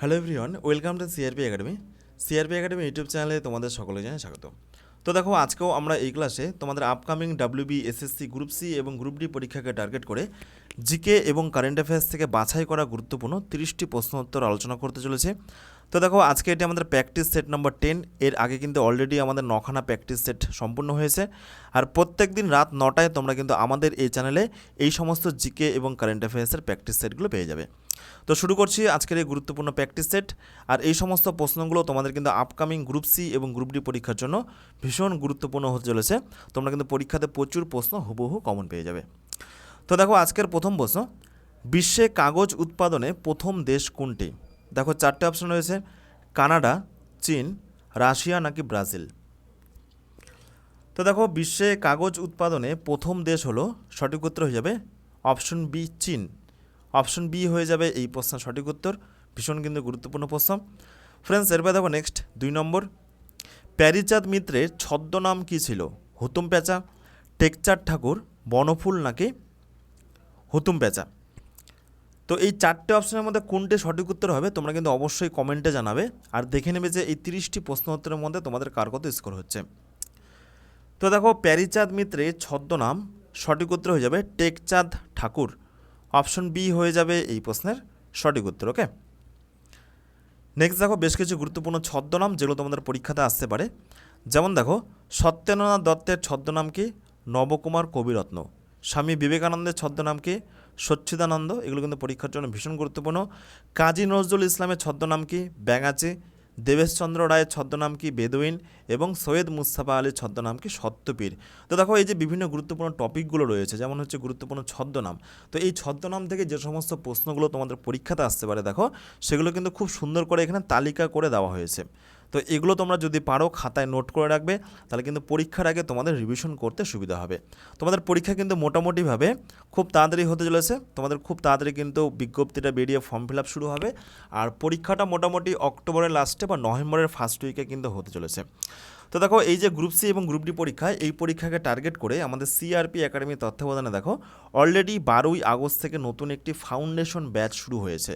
Hello everyone welcome to CRP Academy CRP Academy YouTube চ্যানেলে তোমাদের সকলে জানাই স্বাগত। তো দেখো, আজকেও আমরা এই ক্লাসে তোমাদের upcoming WB SSC group C এবং গ্রুপ ডি পরীক্ষাকে টার্গেট করে জিকে এবং কারেন্ট অ্যাফেয়ার্স থেকে বাছাই করা গুরুত্বপূর্ণ তিরিশটি প্রশ্ন উত্তর আলোচনা করতে চলেছে। তো দেখো, আজকে এটি আমাদের প্র্যাকটিস সেট নম্বর টেন এর আগে কিন্তু অলরেডি আমাদের নখানা প্র্যাকটিস সেট সম্পূর্ণ হয়েছে। আর প্রত্যেক দিন রাত নটায় তোমরা কিন্তু আমাদের এই চ্যানেলে এই সমস্ত জিকে এবং কারেন্ট অ্যাফেয়ার্সের প্র্যাকটিস সেটগুলো পেয়ে যাবে। তো শুরু করছি আজকের এই গুরুত্বপূর্ণ প্র্যাকটিস সেট আর এই সমস্ত প্রশ্নগুলো তোমাদের কিন্তু আপকামিং গ্রুপ সি এবং গ্রুপ ডি পরীক্ষার জন্য ভীষণ গুরুত্বপূর্ণ হতে চলেছে। তোমরা কিন্তু পরীক্ষাতে প্রচুর প্রশ্ন হুবহু কমন পেয়ে যাবে। তো দেখো আজকের প্রথম প্রশ্ন, বিশ্বে কাগজ উৎপাদনে প্রথম দেশ কোনটি? দেখো চারটে অপশন রয়েছে, কানাডা, চীন, রাশিয়া নাকি ব্রাজিল? তো দেখো বিশ্বে কাগজ উৎপাদনে প্রথম দেশ হলো, সঠিক উত্তর হয়ে যাবে অপশন বি চীন। অপশন বি হয়ে যাবে এই প্রশ্নের সঠিক উত্তর। ভীষণ কিন্তু গুরুত্বপূর্ণ প্রশ্ন। ফ্রেন্ডস এরপর দেখো নেক্সট দুই নম্বর। প্যারিচাঁদ মিত্রের ছদ্মনাম কী ছিল? হুতুম পেঁচা, টেকচাঁদ ঠাকুর, বনফুল নাকি হুতুম পেঁচা? তো এই চারটে অপশনের মধ্যে কোনটি সঠিক উত্তর হবে তোমরা কিন্তু অবশ্যই কমেন্টে জানাবে। আর দেখে নেবে যে এই তিরিশটি প্রশ্ন উত্তরের মধ্যে তোমাদের কার কত স্কোর হচ্ছে। তো দেখো প্যারিচাঁদ মিত্রের ছদ্মনাম সঠিক উত্তর হয়ে যাবে টেকচাঁদ ঠাকুর। অপশন বি হয়ে যাবে এই প্রশ্নের সঠিক উত্তর, ওকে? নেক্সট দেখো বেশ কিছু গুরুত্বপূর্ণ ছদ্মনাম যেগুলো তোমাদের পরীক্ষাতে আসতে পারে। যেমন দেখো, সত্যেন্দ্রনাথ দত্তের ছদ্মনাম কি? নবকুমার কবিরত্ন। স্বামী বিবেকানন্দের ছদ্মনাম কি? সচ্চিদানন্দ। এগুলো কিন্তু পরীক্ষার জন্য ভীষণ গুরুত্বপূর্ণ। কাজী নজরুল ইসলামের ছদ্মনাম কি? ব্যাঙাচি। দেবেশচন্দ্র রায়ের ছদ্মনাম কি বেদুইন এবং সৈয়দ মুস্তাফা আলীর ছদ্মনাম কি সত্যপীর? তো দেখো, এই যে বিভিন্ন গুরুত্বপূর্ণ টপিকগুলো রয়েছে, যেমন হচ্ছে গুরুত্বপূর্ণ ছদ্মনাম, তো এই ছদ্মনাম থেকে যে সমস্ত প্রশ্নগুলো তোমাদের পরীক্ষাতে আসতে পারে, দেখো, সেগুলো কিন্তু খুব সুন্দর করে এখানে তালিকা করে দেওয়া হয়েছে। তো এগুলো তোমরা যদি পারো খাতায় নোট করে রাখবে, তাহলে কিন্তু পরীক্ষার আগে তোমাদের রিভিশন করতে সুবিধা হবে। তোমাদের পরীক্ষা কিন্তু মোটামুটিভাবে খুব তাড়াতাড়ি হতে চলেছে। তোমাদের খুব তাড়াতাড়ি কিন্তু বিজ্ঞপ্তিটা বেরিয়ে ফর্ম ফিল শুরু হবে। আর পরীক্ষাটা মোটামুটি অক্টোবরের লাস্টে বা নভেম্বরের ফার্স্ট উইকে কিন্তু হতে চলেছে। তো দেখো, এই যে গ্রুপ সি এবং গ্রুপ ডি পরীক্ষা, এই পরীক্ষাকে টার্গেট করে আমাদের সিআরপি একাডেমির তত্ত্বাবধানে দেখো অলরেডি বারোই আগস্ট থেকে নতুন একটি ফাউন্ডেশন ব্যাচ শুরু হয়েছে।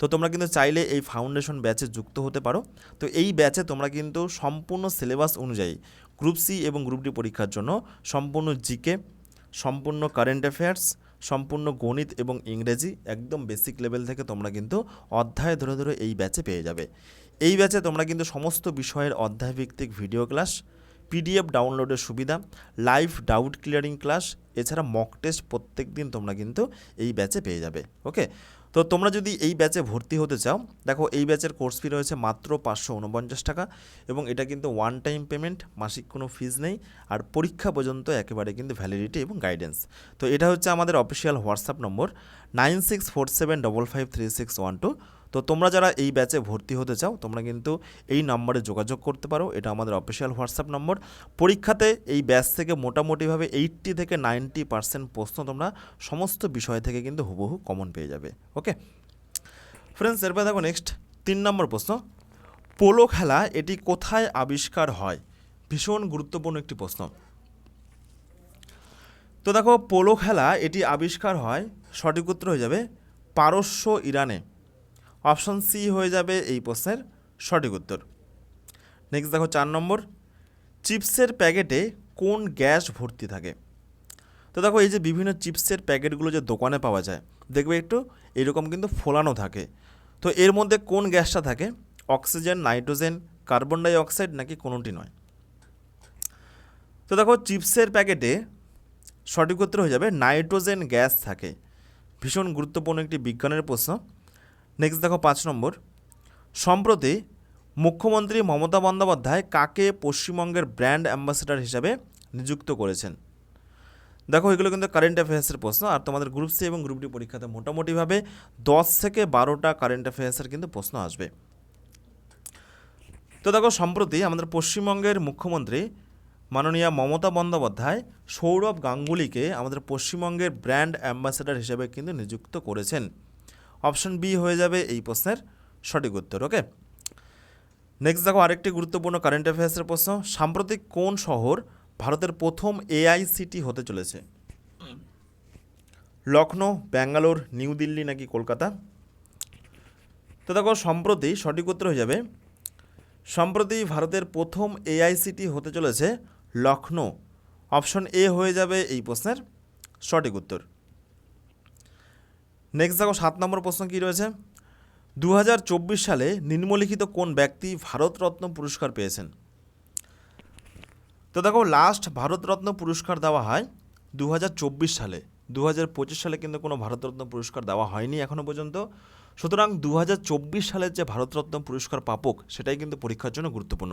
তো তোমরা কিন্তু চাইলে এই ফাউন্ডেশন ব্যাচে যুক্ত হতে পারো। তো এই ব্যাচে তোমরা কিন্তু সম্পূর্ণ সিলেবাস অনুযায়ী গ্রুপ সি এবং গ্রুপ ডি পরীক্ষার জন্য সম্পূর্ণ জিকে সম্পূর্ণ কারেন্ট অ্যাফেয়ার্স সম্পূর্ণ গণিত এবং ইংরেজি একদম বেসিক লেভেল থেকে তোমরা কিন্তু অধ্যায় ধরে ধরে এই ব্যাচে পেয়ে যাবে। এই ব্যাচে তোমরা কিন্তু সমস্ত বিষয়ের অধ্যায়ভিত্তিক ভিডিও ক্লাস পিডিএফ ডাউনলোডের সুবিধা লাইভ ডাউট ক্লিয়ারিং ক্লাস এছাড়া মক টেস্ট প্রত্যেক দিন তোমরা কিন্তু এই ব্যাচে পেয়ে যাবে। ওকে তো তোমরা যদি এই ব্যাচে ভর্তি হতে চাও, দেখো এই ব্যাচের কোর্স ফি রয়েছে মাত্র পাঁচশো উনপঞ্চাশ টাকা এবং এটা কিন্তু ওয়ান টাইম পেমেন্ট মাসিক কোনো ফিজ নেই আর পরীক্ষা পর্যন্ত একেবারে কিন্তু ভ্যালিডিটি এবং গাইডেন্স তো এটা হচ্ছে আমাদের official WhatsApp number nine six four seven double five three six one two তো তোমরা যারা এই ব্যাচে ভর্তি হতে চাও, তোমরা কিন্তু এই নম্বরে যোগাযোগ করতে পারো। এটা আমাদের অফিসিয়াল হোয়াটসঅ্যাপ নম্বর পরীক্ষাতে এই ব্যাচ থেকে মোটামুটিভাবে এইট্টি থেকে নাইনটি পার্সেন্ট প্রশ্ন তোমরা সমস্ত বিষয় থেকে কিন্তু হুবহু কমন পেয়ে যাবে। ওকে ফ্রেন্ডস এরপর দেখো নেক্সট তিন নম্বর প্রশ্ন। পোলো খেলা এটি কোথায় আবিষ্কার হয়? ভীষণ গুরুত্বপূর্ণ একটি প্রশ্ন। তো দেখো, পোলো খেলা এটি আবিষ্কার হয়, সঠিক উত্তর হয়ে যাবে, পারস্য ইরানে। অপশন সি হয়ে যাবে এই প্রশ্নের সঠিক উত্তর। নেক্সট দেখো চার নম্বর, চিপসের প্যাকেটে কোন গ্যাস ভর্তি থাকে? তো দেখো এই যে বিভিন্ন চিপসের প্যাকেটগুলো যে দোকানে পাওয়া যায়, দেখবে একটু এরকম কিন্তু ফোলানো থাকে। তো এর মধ্যে কোন গ্যাসটা থাকে? Oxygen, nitrogen, carbon dioxide নাকি কোনোটি নয়? তো দেখো চিপসের প্যাকেটে সঠিক উত্তর হয়ে যাবে নাইট্রোজেন গ্যাস থাকে। ভীষণ গুরুত্বপূর্ণ একটি বিজ্ঞানের প্রশ্ন। নেক্সট দেখো পাঁচ নম্বর। সম্প্রতি মুখ্যমন্ত্রী মমতা বন্দ্যোপাধ্যায় কাকে পশ্চিমবঙ্গের ব্র্যান্ড অ্যাম্বাসেডর হিসাবে নিযুক্ত করেছেন? দেখো, এগুলো কিন্তু কারেন্ট অ্যাফেয়ার্সের প্রশ্ন। আর তোমাদের গ্রুপ সি এবং গ্রুপ ডি পরীক্ষাতে মোটামুটিভাবে দশ থেকে বারোটা কারেন্ট অ্যাফেয়ার্সের কিন্তু প্রশ্ন আসবে। তো দেখো, সম্প্রতি আমাদের পশ্চিমবঙ্গের মুখ্যমন্ত্রী মাননীয় মমতা বন্দ্যোপাধ্যায় সৌরভ গাঙ্গুলিকে আমাদের পশ্চিমবঙ্গের ব্র্যান্ড অ্যাম্বাসেডর হিসেবে কিন্তু নিযুক্ত করেছেন। অপশন বি হয়ে যাবে এই প্রশ্নের সঠিক উত্তর ওকে নেক্সট দেখো আরেকটি গুরুত্বপূর্ণ কারেন্ট অ্যাফেয়ার্সের প্রশ্ন, সাম্প্রতিক কোন শহর ভারতের প্রথম এআইসিটি হতে চলেছে? লখনৌ ব্যাঙ্গালোর, নিউ দিল্লি নাকি কলকাতা? তো দেখো সম্প্রতি সঠিক উত্তর হয়ে যাবে, সম্প্রতি ভারতের প্রথম এআইসিটি হতে চলেছে লখনৌ অপশন এ হয়ে যাবে এই প্রশ্নের সঠিক উত্তর। নেক্সট দেখো সাত নম্বর প্রশ্ন কী রয়েছে? দু হাজার চব্বিশ সালে নিম্নলিখিত কোন ব্যক্তি ভারতরত্ন পুরস্কার পেয়েছেন? তো দেখো লাস্ট ভারতরত্ন পুরস্কার দেওয়া হয় দু হাজার চব্বিশ সালে। দু হাজার পঁচিশ সালে কিন্তু কোনো ভারতরত্ন পুরস্কার দেওয়া হয়নি এখনও পর্যন্ত। সুতরাং দু হাজার চব্বিশ সালের যে ভারতরত্ন পুরস্কার পাপক সেটাই কিন্তু পরীক্ষার জন্য গুরুত্বপূর্ণ।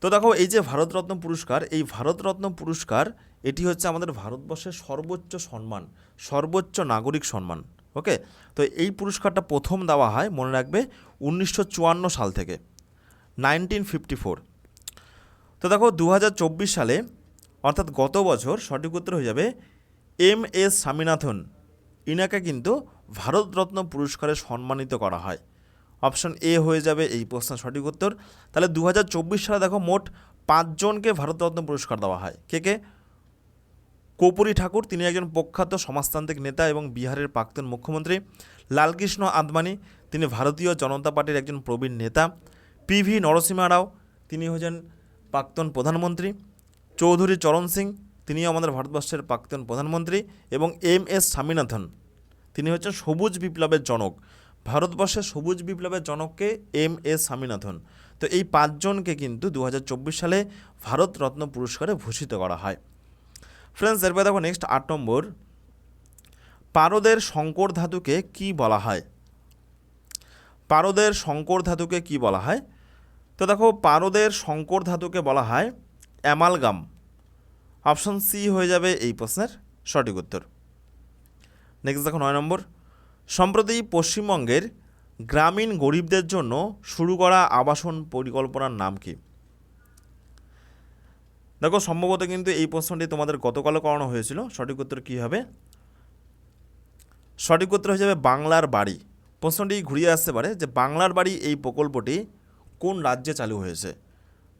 তো দেখো এই যে ভারতরত্ন পুরস্কার, এই ভারতরত্ন পুরস্কার, এটি হচ্ছে আমাদের ভারতবর্ষের সর্বোচ্চ সম্মান, সর্বোচ্চ নাগরিক সম্মান। ওকে? তো এই পুরস্কারটা প্রথম দেওয়া হয়, মনে রাখবে, উনিশশো চুয়ান্ন সাল থেকে নাইনটিন ফিফটি ফোর তো দেখো দু হাজার চব্বিশ সালে, অর্থাৎ গত বছর, সঠিক উত্তর হয়ে যাবে, এম এস স্বামীনাথন। ইনাকে কিন্তু ভারতরত্ন পুরস্কারে সম্মানিত করা হয়। অপশন এ হয়ে যাবে এই প্রশ্নের সঠিক উত্তর। তাহলে দু হাজার চব্বিশ সালে দেখো, মোট পাঁচজনকে ভারতরত্ন পুরস্কার দেওয়া হয়। কে কে? কপুরী ঠাকুর, তিনি একজন প্রখ্যাত সমাজতান্ত্রিক নেতা এবং বিহারের প্রাক্তন মুখ্যমন্ত্রী। লালকৃষ্ণ আদবানি তিনি ভারতীয় জনতা পার্টির একজন প্রবীণ নেতা। পিভি নরসিমা রাও, তিনি হচ্ছেন প্রাক্তন প্রধানমন্ত্রী। চৌধুরী চরণ সিং, তিনিও আমাদের ভারতবর্ষের প্রাক্তন প্রধানমন্ত্রী এবং এম এস স্বামীনাথন, তিনি হচ্ছেন সবুজ বিপ্লবের জনক। ভারতবর্ষের সবুজ বিপ্লবের জনককে এম এস স্বামীনাথন। তো এই পাঁচজনকে কিন্তু দু হাজার চব্বিশ সালে ভারতরত্ন পুরস্কারে ভূষিত করা হয়। ফ্রেন্ডস এরপরে দেখো নেক্সট আট নম্বর। পারদের শঙ্কর ধাতুকে কি বলা হয়? পারদের শঙ্কর ধাতুকে কি বলা হয়? তো দেখো, পারদের শঙ্কর ধাতুকে বলা হয় অ্যামালগাম। অপশন সি হয়ে যাবে এই প্রশ্নের সঠিক উত্তর। নেক্সট দেখো নয় নম্বর। সম্প্রতি পশ্চিমবঙ্গের গ্রামীণ গরিবদের জন্য শুরু করা আবাসন পরিকল্পনার নাম কি? দেখো, সম্ভবত কিন্তু এই প্রশ্নটি তোমাদের গতকালও করানো হয়েছিল। সঠিক উত্তর কী হবে? সঠিক উত্তর হয়ে যাবে বাংলার বাড়ি। প্রশ্নটি ঘুরিয়ে আসতে পারে যে বাংলার বাড়ি এই প্রকল্পটি কোন রাজ্যে চালু হয়েছে?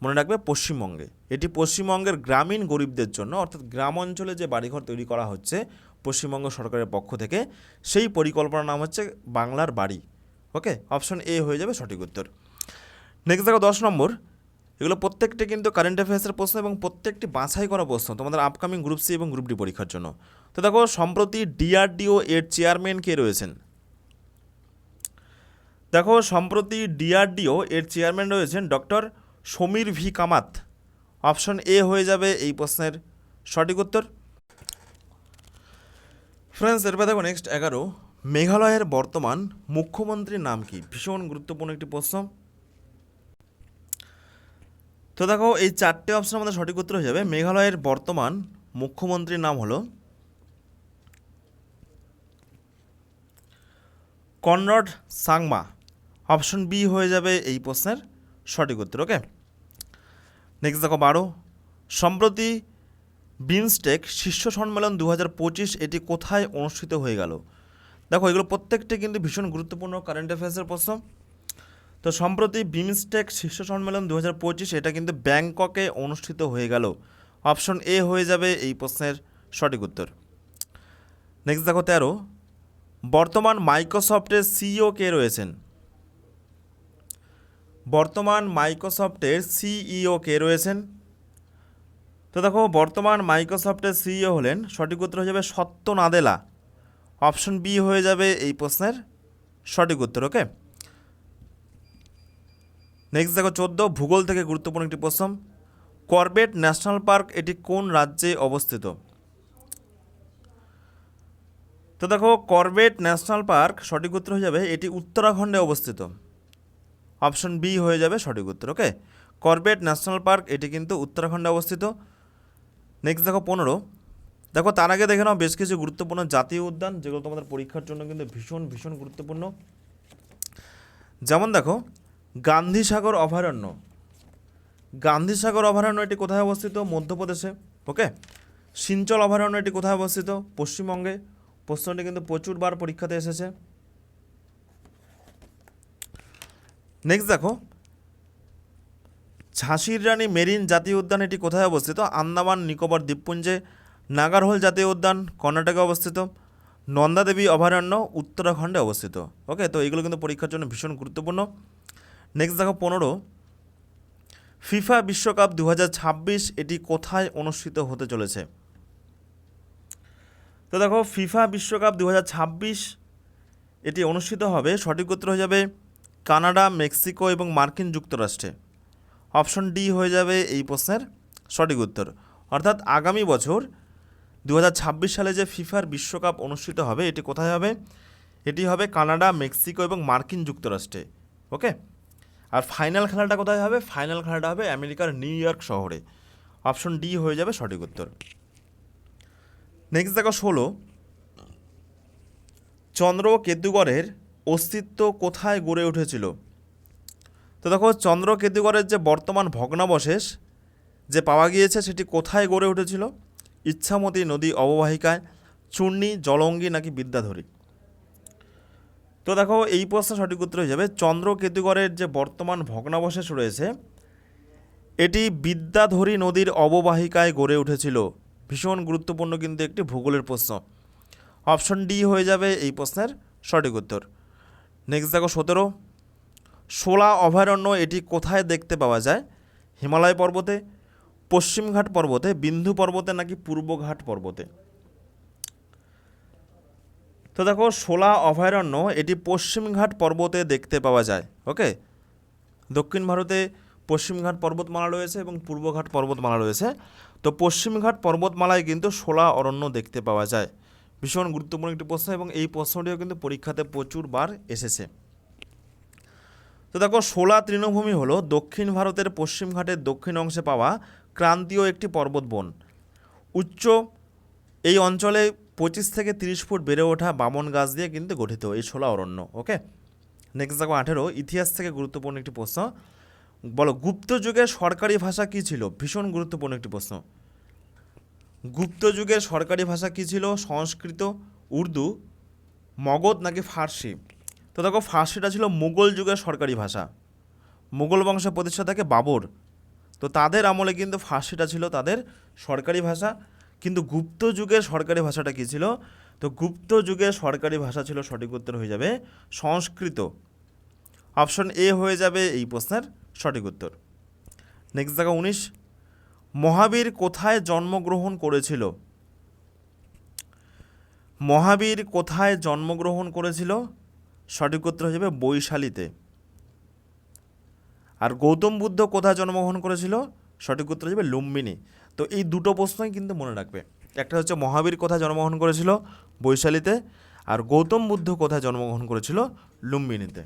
মনে রাখবে পশ্চিমবঙ্গে। এটি পশ্চিমবঙ্গের গ্রামীণ গরিবদের জন্য, অর্থাৎ গ্রাম অঞ্চলে যে বাড়িঘর তৈরি করা হচ্ছে পশ্চিমবঙ্গ সরকারের পক্ষ থেকে, সেই পরিকল্পনার নাম হচ্ছে বাংলার বাড়ি। ওকে? অপশন এ হয়ে যাবে সঠিক উত্তর। নেক্সট দেখো, দশ নম্বর। এগুলো প্রত্যেকটি কিন্তু কারেন্ট অ্যাফেয়ার্সের প্রশ্ন এবং প্রত্যেকটি বাছাই করা প্রশ্ন তোমাদের আপকামিং গ্রুপ সি এবং গ্রুপ ডি পরীক্ষার জন্য। তো দেখো, সম্প্রতি ডিআরডিও এর চেয়ারম্যান কে রয়েছেন? দেখো, সম্প্রতি ডিআরডিও এর চেয়ারম্যান রয়েছেন doctor Samir V Kamat. Option A হয়ে যাবে এই প্রশ্নের সঠিক উত্তর। ফ্রেন্ডস এরপর দেখো নেক্সট এগারো, মেঘালয়ের বর্তমান মুখ্যমন্ত্রীর নাম কি? ভীষণ গুরুত্বপূর্ণ একটি প্রশ্ন। তো দেখো, এই চারটে অপশন আমাদের সঠিক উত্তর হয়ে যাবে। মেঘালয়ের বর্তমান মুখ্যমন্ত্রীর নাম হলো কনরড সাংমা। অপশন বি হয়ে যাবে এই প্রশ্নের সঠিক উত্তর ওকে নেক্সট দেখো, বারো। সম্প্রতি বিমস্টেক শীর্ষ সম্মেলন দু হাজার পঁচিশ এটি কোথায় অনুষ্ঠিত হয়ে গেল? দেখো, এগুলো প্রত্যেকটি কিন্তু ভীষণ গুরুত্বপূর্ণ কারেন্ট অ্যাফেয়ার্সের প্রশ্ন। তো সম্প্রতি বিমস্টেক শীর্ষ সম্মেলন দু হাজার পঁচিশ এটা কিন্তু ব্যাংককে অনুষ্ঠিত হয়ে গেল। অপশন এ হয়ে যাবে এই প্রশ্নের সঠিক উত্তর। নেক্সট দেখো তেরো। বর্তমান মাইক্রোসফটের সিইও কে রয়েছেন? বর্তমান মাইক্রোসফটের সিইও কে রয়েছেন? তো দেখো, বর্তমান মাইক্রোসফটের সিইও হলেন, সঠিক উত্তর হয়ে যাবে সত্য নাদেলা অপশন বি হয়ে যাবে এই প্রশ্নের সঠিক উত্তর, ওকে? নেক্সট দেখো চোদ্দ, ভূগোল থেকে গুরুত্বপূর্ণ একটি প্রশ্ন। করবেট ন্যাশনাল পার্ক এটি কোন রাজ্যে অবস্থিত? তো দেখো, করবেট ন্যাশনাল পার্ক সঠিক উত্তর হয়ে যাবে, এটি উত্তরাখণ্ডে অবস্থিত। অপশন বি হয়ে যাবে সঠিক উত্তর, ওকে? করবেট ন্যাশনাল পার্ক এটি কিন্তু উত্তরাখণ্ডে অবস্থিত। নেক্সট দেখো পনেরো। দেখো, তার আগে দেখে নাও, বেশ কিছু গুরুত্বপূর্ণ জাতীয় উদ্যান, যেগুলো তোমাদের পরীক্ষার জন্য কিন্তু ভীষণ ভীষণ গুরুত্বপূর্ণ। যেমন দেখো গান্ধীসাগর অভয়ারণ্য। গান্ধীসাগর অভয়ারণ্য এটি কোথায় অবস্থিত? মধ্যপ্রদেশে। ওকে? সিঞ্চল অভয়ারণ্য এটি কোথায় অবস্থিত? পশ্চিমবঙ্গে। প্রশ্নটি কিন্তু প্রচুরবার পরীক্ষাতে এসেছে। নেক্সট দেখো। ঝাঁসির রানী মেরিন জাতীয় উদ্যান এটি কোথায় অবস্থিত? আন্দামান, নিকোবর, দ্বীপপুঞ্জে। নাগারহোল জাতীয় উদ্যান কর্ণাটকে অবস্থিত। নন্দা দেবী অভয়ারণ্য উত্তরাখণ্ডে অবস্থিত। ওকে? তো এগুলো কিন্তু পরীক্ষার জন্য ভীষণ গুরুত্বপূর্ণ। নেক্সট দেখো পনেরো। ফিফা বিশ্বকাপ দু হাজার ছাব্বিশ এটি কোথায় অনুষ্ঠিত হতে চলেছে? তো দেখো, ফিফা বিশ্বকাপ দু হাজার ছাব্বিশ এটি অনুষ্ঠিত হবে, সঠিক উত্তর হয়ে যাবে কানাডা, মেক্সিকো এবং মার্কিন যুক্তরাষ্ট্রে। অপশন ডি হয়ে যাবে এই প্রশ্নের সঠিক উত্তর। অর্থাৎ আগামী বছর দু হাজার ছাব্বিশ সালে যে ফিফার বিশ্বকাপ অনুষ্ঠিত হবে, এটি কোথায় হবে? এটি হবে কানাডা, মেক্সিকো এবং মার্কিন যুক্তরাষ্ট্রে। ওকে? আর ফাইনাল খেলাটা কোথায় হবে? ফাইনাল খেলাটা হবে আমেরিকার নিউ ইয়র্ক শহরে। অপশন ডি হয়ে যাবে সঠিক উত্তর। নেক্সট দেখো ষোলো। চন্দ্র কেতুগড়ের অস্তিত্ব কোথায় গড়ে উঠেছিল? তো দেখো, চন্দ্র কেতুগড়ের যে বর্তমান ভগ্নাবশেষ যে পাওয়া গিয়েছে, সেটি কোথায় গড়ে উঠেছিল? ইচ্ছামতী নদী অববাহিকায়, চূর্ণী, জলঙ্গি নাকি বিদ্যাধরী? তো দেখো, এই প্রশ্ন সঠিক উত্তর হয়ে যাবে। চন্দ্র কেতুগড়ের যে বর্তমান ভগ্নাবশেষ রয়েছে, এটি বিদ্যাধরী নদীর অববাহিকায় গড়ে উঠেছিল। ভীষণ গুরুত্বপূর্ণ কিন্তু একটি ভূগোলের প্রশ্ন। অপশন ডি হয়ে যাবে এই প্রশ্নের সঠিক উত্তর। নেক্সট দেখো, সতেরো। শোলা অভয়ারণ্য এটি কোথায় দেখতে পাওয়া যায়? হিমালয় পর্বতে, পশ্চিমঘাট পর্বতে বিন্ধু পর্বতে নাকি পূর্বঘাট পর্বতে? তো দেখো, শোলা, অভয়ারণ্য, এটি পশ্চিমঘাট পর্বতে দেখতে পাওয়া যায়, ওকে? দক্ষিণ ভারতে পশ্চিমঘাট পর্বতমালা রয়েছে এবং পূর্বঘাট পর্বতমালা রয়েছে। তো পশ্চিমঘাট পর্বতমালায় কিন্তু শোলা, অরণ্য দেখতে পাওয়া যায়। ভীষণ গুরুত্বপূর্ণ একটি প্রশ্ন এবং এই প্রশ্নটিও কিন্তু পরীক্ষাতে প্রচুর বার এসেছে। তো দেখো, শোলা তৃণভূমি হলো দক্ষিণ ভারতের পশ্চিমঘাটের দক্ষিণ অংশে পাওয়া ক্রান্তীয় একটি পর্বত বন উচ্চ এই অঞ্চলে পঁচিশ থেকে তিরিশ ফুট বেড়ে ওঠা বামন গাছ দিয়ে কিন্তু গঠিত এই শোলা অরণ্য ওকে নেক্সট দেখো আঠেরো, ইতিহাস থেকে গুরুত্বপূর্ণ একটি প্রশ্ন। বলো, গুপ্ত যুগের সরকারি ভাষা কী ছিল? ভীষণ গুরুত্বপূর্ণ একটি প্রশ্ন। গুপ্ত যুগের সরকারি ভাষা কী ছিল? সংস্কৃত, উর্দু, মগধ নাকি ফার্সি? তো দেখো, ফার্সিটা ছিল মুঘল যুগের সরকারি ভাষা। মুঘল বংশের প্রতিষ্ঠাতাকে বাবর। তো তাদের আমলে কিন্তু ফার্সিটা ছিল তাদের সরকারি ভাষা। কিন্তু গুপ্ত যুগের সরকারি ভাষাটা কী ছিল? তো গুপ্ত যুগের সরকারি ভাষা ছিল সঠিক উত্তর হয়ে যাবে সংস্কৃত। অপশন এ হয়ে যাবে এই প্রশ্নের সঠিক উত্তর। নেক্সট দেখা উনিশ। মহাবীর কোথায় জন্মগ্রহণ করেছিল? মহাবীর কোথায় জন্মগ্রহণ করেছিল? সঠিক উত্তর হয়ে যাবে বৈশালীতে। আর গৌতম বুদ্ধ কোথায় জন্মগ্রহণ করেছিল? সঠিক উত্তর হয়ে যাবে লুম্বিনী। তো এই দুটো প্রশ্নই কিন্তু মনে রাখবে। একটা হচ্ছে মহাবীর কোথায় জন্মগ্রহণ করেছিল? বৈশালীতে। আর গৌতম বুদ্ধ কোথায় জন্মগ্রহণ করেছিল? লুম্বিনীতে।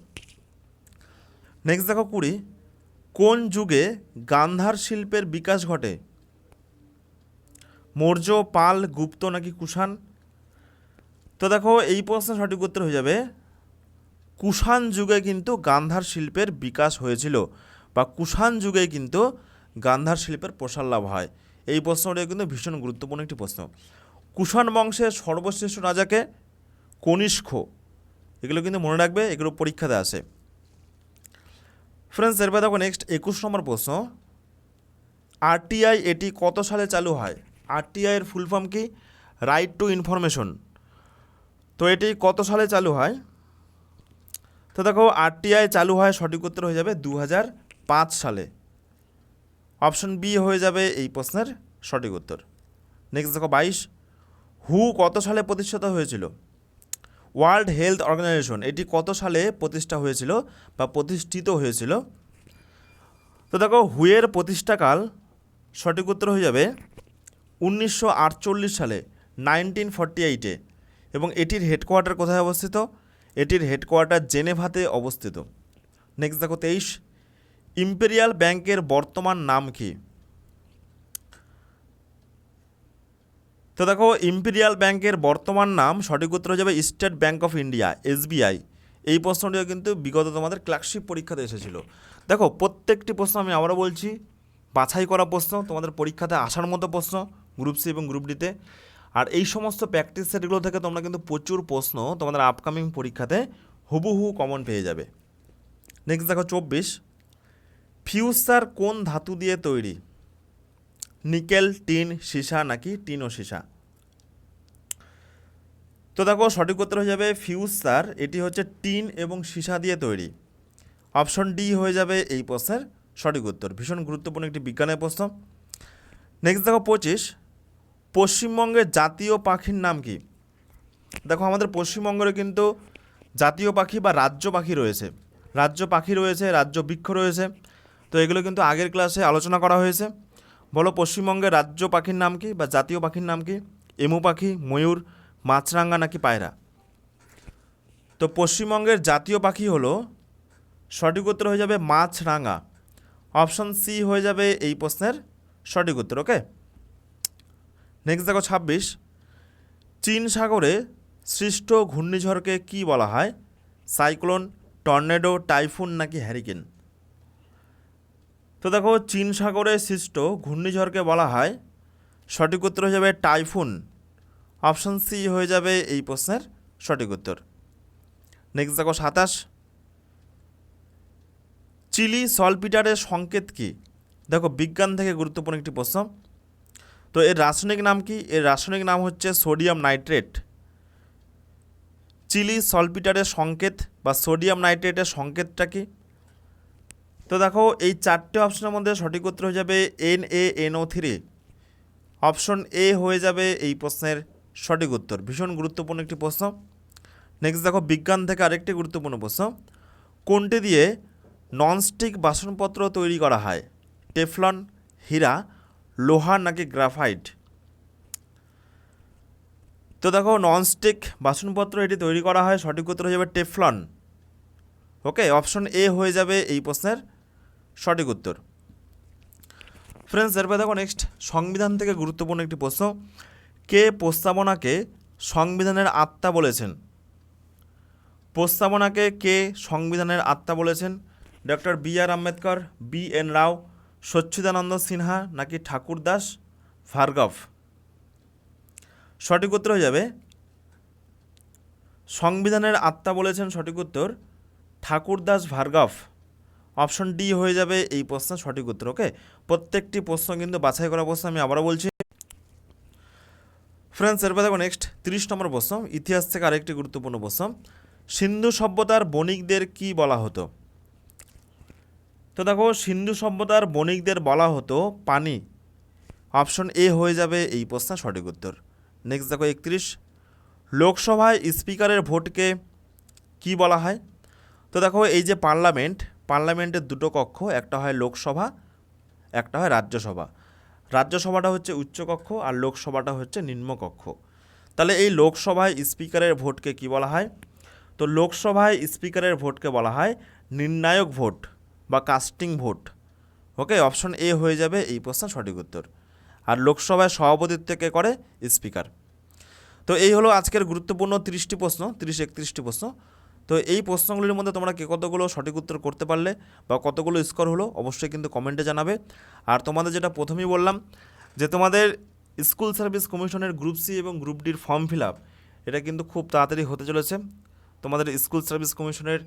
নেক্সট দেখো কুড়ি। কোন যুগে গান্ধার শিল্পের বিকাশ ঘটে? মৌর্য, পাল, গুপ্ত নাকি কুষাণ? তো দেখো, এই প্রশ্নের সঠিক উত্তর হয়ে যাবে। কুষাণ যুগে কিন্তু গান্ধার শিল্পের বিকাশ হয়েছিল বা কুষাণ যুগে কিন্তু গান্ধার শিল্পের প্রসার লাভ হয়। এই প্রশ্নটি কিন্তু ভীষণ গুরুত্বপূর্ণ একটি প্রশ্ন। কুষাণ বংশের সর্বশ্রেষ্ঠ রাজাকে কনিষ্ক, এগুলো কিন্তু মনে রাখবে, এগুলো পরীক্ষাতে আসে। ফ্রেন্ডস এরপর দেখো নেক্সট একুশ নম্বর প্রশ্ন। আরটিআই এটি কত সালে চালু হয়? আরটিআই এর ফুল ফর্ম কি? রাইট টু ইনফরমেশন তো এটি কত সালে চালু হয়? তো দেখো আরটিআই চালু হয়, সঠিক উত্তর হয়ে যাবে দু সালে। অপশন বি হয়ে যাবে এই প্রশ্নের সঠিক উত্তর। নেক্সট দেখো বাইশ। হু কত সালে প্রতিষ্ঠিত হয়েছিল? ওয়ার্ল্ড হেলথ অর্গানাইজেশন এটি কত সালে প্রতিষ্ঠা হয়েছিল বা প্রতিষ্ঠিত হয়েছিল? তো দেখো হুয়ের প্রতিষ্ঠাকাল সঠিক উত্তর হয়ে যাবে উনিশশো আটচল্লিশ সালে নাইনটিন ফর্টি এইটে এবং এটির হেডকোয়ার্টার কোথায় অবস্থিত? এটির হেডকোয়ার্টার জেনেভাতে অবস্থিত। নেক্সট দেখো তেইশ। ইম্পেরিয়াল ব্যাংকের বর্তমান নাম কি? তো দেখো, ইম্পেরিয়াল ব্যাংকের বর্তমান নাম, সঠিক উত্তর হয়ে যাবে State Bank of India, SBI. এই প্রশ্নটিও কিন্তু বিগত তোমাদের ক্লার্কশিপ পরীক্ষাতে এসেছিল। দেখো, প্রত্যেকটি প্রশ্ন আমি আবারও বলছি, বাছাই করা প্রশ্ন, তোমাদের পরীক্ষাতে আসার মতো প্রশ্ন, গ্রুপ সি এবং গ্রুপ ডিতে। আর এই সমস্ত প্র্যাকটিস সেটগুলো থেকে তোমরা কিন্তু প্রচুর প্রশ্ন তোমাদের আপকামিং পরীক্ষাতে হুবহু কমন পেয়ে যাবে। নেক্সট দেখো, চব্বিশ। ফিউসার কোন ধাতু দিয়ে তৈরি? নিকেল, টিন, সীসা নাকি টিন ও সীসা? তো দেখো, সঠিক উত্তর হয়ে যাবে ফিউজ তার এটি হচ্ছে টিন এবং সীসা দিয়ে তৈরি। অপশন ডি হয়ে যাবে এই প্রশ্নের সঠিক উত্তর। ভীষণ গুরুত্বপূর্ণ একটি বিজ্ঞানের প্রশ্ন। নেক্সট দেখো, পঁচিশ। পশ্চিমবঙ্গের জাতীয় পাখির নাম কি? দেখো, আমাদের পশ্চিমবঙ্গের কিন্তু জাতীয় পাখি বা রাজ্য পাখি রয়েছে। রাজ্য পাখি রয়েছে, রাজ্য বৃক্ষ রয়েছে। তো এগুলো কিন্তু আগের ক্লাসে আলোচনা করা হয়েছে। বলো, পশ্চিমবঙ্গের রাজ্য পাখির নাম কি বা জাতীয় পাখির নাম কি? এমু পাখি, ময়ূর, মাছরাঙা নাকি পায়রা? তো পশ্চিমবঙ্গের জাতীয় পাখি হলো, সঠিক উত্তর হয়ে যাবে মাছরাঙা। অপশন সি হয়ে যাবে এই প্রশ্নের সঠিক উত্তর, ওকে? নেক্সট দেখো ছাব্বিশ। চীন সাগরে সৃষ্ট ঘূর্ণিঝড়কে কি বলা হয়? সাইক্লোন, টর্নেডো, টাইফুন নাকি হ্যারিকেন? তো দেখো, চীন সাগরে সৃষ্ট ঘূর্ণিঝড়কে বলা হয়। সঠিক উত্তর হয়ে যাবে টাইফুন। অপশান সি হয়ে যাবে এই প্রশ্নের সঠিক উত্তর। নেক্সট দেখো, সাতাশ। চিলি সলপিটারের সংকেত কি? দেখো, বিজ্ঞান থেকে গুরুত্বপূর্ণ একটি প্রশ্ন। তো এর রাসায়নিক নাম কি? এর রাসায়নিক নাম হচ্ছে সোডিয়াম নাইট্রেট। চিলি সলপিটারের সংকেত বা সোডিয়াম নাইট্রেটের সংকেতটা কি? তো দেখো, এই চারটে অপশনের মধ্যে সঠিক উত্তর হয়ে যাবে N A N O three option A হয়ে যাবে এই প্রশ্নের সঠিক উত্তর। ভীষণ গুরুত্বপূর্ণ একটি প্রশ্ন। নেক্সট দেখো, বিজ্ঞান থেকে আরেকটি গুরুত্বপূর্ণ প্রশ্ন। কোনটি দিয়ে ননস্টিক বাসনপত্র তৈরি করা হয়? টেফলন, হীরা, লোহা নাকি গ্রাফাইট? তো দেখো ননস্টিক বাসনপত্র এটি তৈরি করা হয়, সঠিক উত্তর হয়ে যাবে টেফলন। ওকে অপশন এ হয়ে যাবে এই প্রশ্নের সঠিক উত্তর। ফ্রেন্ডস এরপর দেখো নেক্সট সংবিধান থেকে গুরুত্বপূর্ণ একটি প্রশ্ন। কে প্রস্তাবনাকে সংবিধানের আত্মা বলেছেন? প্রস্তাবনাকে কে সংবিধানের আত্মা বলেছেন? Doctor B R Ambedkar, B N Rao Sachchidananda Sinha নাকি ঠাকুরদাস ভার্গভ সঠিক উত্তর হয়ে যাবে। সংবিধানের আত্মা বলেছেন সঠিক উত্তর ঠাকুরদাস ভার্গব। অপশন ডি হয়ে যাবে এই প্রশ্নের সঠিক উত্তর, ওকে? প্রত্যেকটি প্রশ্ন কিন্তু বাছাই করা প্রশ্ন আমি আবারও বলছি। ফ্রেন্ডস, এরপর দেখো নেক্সট, তিরিশ নম্বর প্রশ্ন, ইতিহাস থেকে আরেকটি গুরুত্বপূর্ণ প্রশ্ন। সিন্ধু সভ্যতার বণিকদের কি বলা হতো? তো দেখো, সিন্ধু সভ্যতার বণিকদের বলা হতো পানি। অপশন এ হয়ে যাবে এই প্রশ্নের সঠিক উত্তর। নেক্সট দেখো একত্রিশ। লোকসভায় স্পিকারের ভোটকে কি বলা হয়? তো দেখো, এই যে পার্লামেন্ট পার্লামেন্টের দুটো কক্ষ, একটা হয় লোকসভা, একটা হয় রাজ্যসভা। রাজ্যসভাটা হচ্ছে উচ্চকক্ষ আর লোকসভাটা হচ্ছে নিম্নকক্ষ। তাহলে এই লোকসভায় স্পিকারের ভোটকে কি বলা হয়? তো লোকসভায় স্পিকারের ভোটকে বলা হয় নির্ণায়ক ভোট বা casting vote. Okay, option A হয়ে যাবে এই প্রশ্নের সঠিক উত্তর। আর লোকসভায় সভাপতিত্ব কে করে? স্পিকার। তো এই হলো আজকের গুরুত্বপূর্ণ তিরিশটি প্রশ্ন, তিরিশ একত্রিশটি প্রশ্ন। তো এই প্রশ্নগুলির মধ্যে তোমরা কে কতগুলো সঠিক উত্তর করতে পারলে বা কতগুলো স্কোর হলো অবশ্যই কিন্তু কমেন্টে জানাবে। আর তোমাদের যেটা প্রথমেই বললাম যে তোমাদের স্কুল সার্ভিস কমিশনের গ্রুপ সি এবং গ্রুপ ডির ফর্ম ফিল আপ এটা কিন্তু খুব তাড়াতাড়ি হতে চলেছে। তোমাদের স্কুল সার্ভিস কমিশনের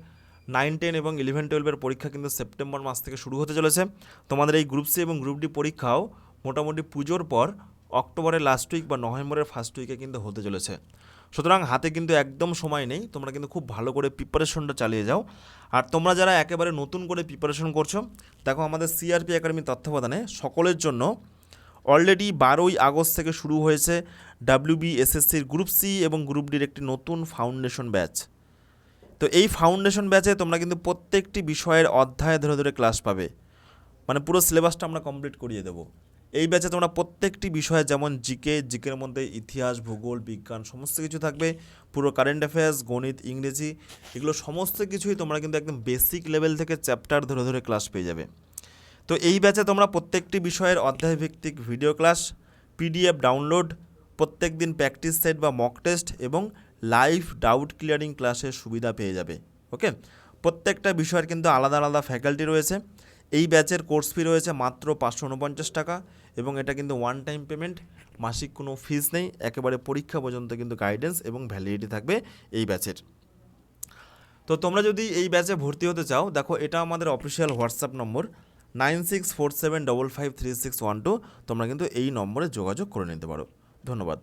নাইন, টেন এবং ইলেভেন টুয়েলভের পরীক্ষা কিন্তু সেপ্টেম্বর মাস থেকে শুরু হতে চলেছে। তোমাদের এই গ্রুপ সি এবং গ্রুপ ডি পরীক্ষাও মোটামুটি পুজোর পর অক্টোবরের লাস্ট উইক বা নভেম্বরের ফার্স্ট উইকে কিন্তু হতে চলেছে। সুতরাং হাতে কিন্তু একদম সময় নেই, তোমরা কিন্তু খুব ভালো করে প্রিপারেশনটা চালিয়ে যাও। আর তোমরা যারা একেবারে নতুন করে প্রিপারেশন করছ, দেখো আমাদের সিআরপি একাডেমি তত্ত্বাবধানে সকলের জন্য অলরেডি বারোই আগস্ট থেকে শুরু হয়েছে ডাব্লিউবি এসএসসির গ্রুপ সি এবং গ্রুপ ডির একটি নতুন ফাউন্ডেশন ব্যাচ তো এই ফাউন্ডেশন ব্যাচে তোমরা কিন্তু প্রত্যেকটি বিষয়ের অধ্যায় ধরে ধরে ক্লাস পাবে। মানে পুরো সিলেবাসটা আমরা কমপ্লিট করিয়ে দেবো। এই ব্যাচে তোমরা প্রত্যেকটি বিষয়ে যেমন জিকে, জিকের মধ্যে ইতিহাস, ভূগোল, বিজ্ঞান সমস্ত কিছু থাকবে। পুরো কারেন্ট অ্যাফেয়ার্স গণিত, ইংরেজি, এগুলো সমস্ত কিছুই তোমরা কিন্তু একদম বেসিক লেভেল থেকে চ্যাপ্টার ধরে ধরে ক্লাস পেয়ে যাবে। তো এই ব্যাচে তোমরা প্রত্যেকটি বিষয়ের অধ্যায়ভিত্তিক ভিডিও ক্লাস পিডিএফ ডাউনলোড প্রত্যেক দিন প্র্যাকটিস সেট বা মক টেস্ট এবং লাইভ ডাউট ক্লিয়ারিং ক্লাসের সুবিধা পেয়ে যাবে ওকে প্রত্যেকটা বিষয়ের কিন্তু আলাদা আলাদা ফ্যাকাল্টি রয়েছে। এই ব্যাচের কোর্স ফি রয়েছে মাত্র পাঁচশো উনপঞ্চাশ টাকা। এবং এটা কিন্তু ওয়ান টাইম পেমেন্ট মাসিক কোনো ফিজ নেই, একেবারে পরীক্ষা পর্যন্ত কিন্তু গাইডেন্স এবং ভ্যালিডিটি থাকবে এই ব্যাচের তো তোমরা যদি এই ব্যাচে ভর্তি হতে চাও, দেখো এটা আমাদের official WhatsApp number nine six four seven double five three six one two তোমরা কিন্তু এই নম্বরে যোগাযোগ করে নিতে পারো। ধন্যবাদ।